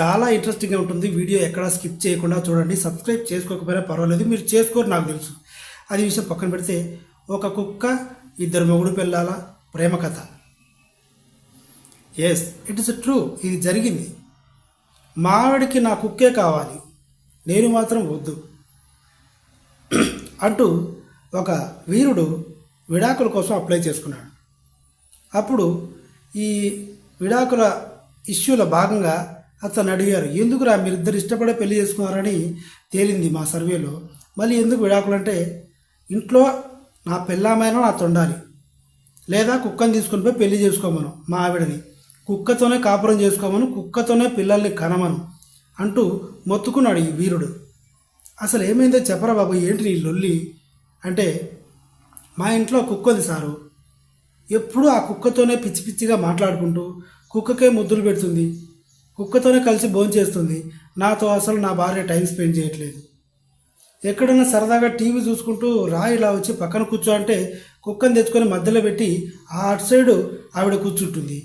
చాలా ఇంట్రెస్టింగ్గా ఉంటుంది. వీడియో ఎక్కడా స్కిప్ చేయకుండా చూడండి. సబ్స్క్రైబ్ చేసుకోకపోయినా పర్వాలేదు. మీరు చేసుకోరు నాకు తెలుసు. అది విషయం పక్కన పెడితే ఒక కుక్క ఇద్దరు మొగుడు పిల్లల ప్రేమ కథ. ఎస్ ఇట్ ఇస్ ట్రూ ఇది జరిగింది. మావిడికి నా కుక్కే కావాలి. నేను మాత్రం వద్దు. అంటూ ఒక వీరుడు విడాకుల కోసం అప్లై చేసుకున్నాడు. అప్పుడు ఈ విడాకుల ఇష్యూలో భాగంగా అతను అడిగారు ఎందుకురా మీరిద్దరు ఇష్టపడే పెళ్ళి చేసుకున్నారని తేలింది మా సర్వేలో. మళ్ళీ ఎందుకు విడాకులు అంటే ఇంట్లో నా పెళ్ళామైనా నా తొండాలి లేదా కుక్కని తీసుకుని పోయి పెళ్ళి చేసుకోమను మా ఆవిడని. కుక్కతోనే కాపురం చేసుకోమను కుక్కతోనే పిల్లల్ని కనమను అంటూ మొత్తుకున్నాడు ఈ వీరుడు. అసలు ఏమైందో చెప్పరా బాబు ఏంటి నీ లొల్లి? అంటే మా ఇంట్లో కుక్క ఉంది సారు. ఎప్పుడూ ఆ కుక్కతోనే పిచ్చి పిచ్చిగా మాట్లాడుకుంటూ కుక్కకే ముద్దులు పెడుతుంది. కుక్కతోనే కలిసి భోంచేస్తుంది నాతో అసలు నా భార్య టైం స్పెండ్ చేయట్లేదు. ఎక్కడైనా సరదాగా టీవీ చూసుకుంటూ రాయి ఇలా వచ్చి పక్కన కూర్చో అంటే కుక్కని తెచ్చుకొని మధ్యలో పెట్టి ఆ అటు సైడు ఆవిడ కూర్చుంటుంది.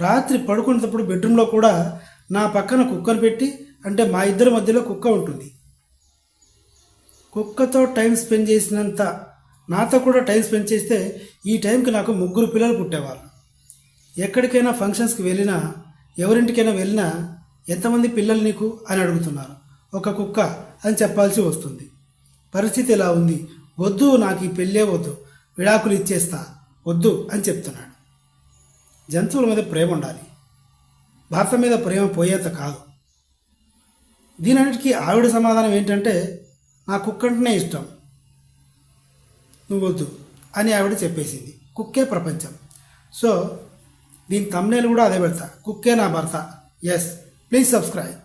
రాత్రి పడుకునేటప్పుడు బెడ్రూమ్లో కూడా నా పక్కన కుక్కను పెట్టి అంటే మా ఇద్దరి మధ్యలో కుక్క ఉంటుంది. కుక్కతో టైం స్పెండ్ చేసినంత నాతో కూడా టైం స్పెండ్ చేస్తే ఈ టైంకి నాకు ముగ్గురు పిల్లలు పుట్టేవాళ్ళు. ఎక్కడికైనా ఫంక్షన్స్కి వెళ్ళినా ఎవరింటికైనా వెళ్ళినా ఎంతమంది పిల్లలు నీకు అని అడుగుతున్నారు. ఒక కుక్క అని చెప్పాల్సి వస్తుంది. పరిస్థితి ఇలా ఉంది? వద్దు నాకు ఈ పెళ్ళే వద్దు. విడాకులు ఇచ్చేస్తా. వద్దు అని చెప్తున్నాడు. జంతువుల మీద ప్రేమ ఉండాలి. భర్త మీద ప్రేమ పోయేంత కాదు. దీనన్నిటికీ ఆవిడ సమాధానం ఏంటంటే నా కుక్కంటేనే ఇష్టం. నువ్వు వద్దు అని ఆవిడ చెప్పేసింది. కుక్కే ప్రపంచం. సో దీని తమ్నేలు కూడా అదే పెడతా. కుక్కే నా భర్త? Yes please subscribe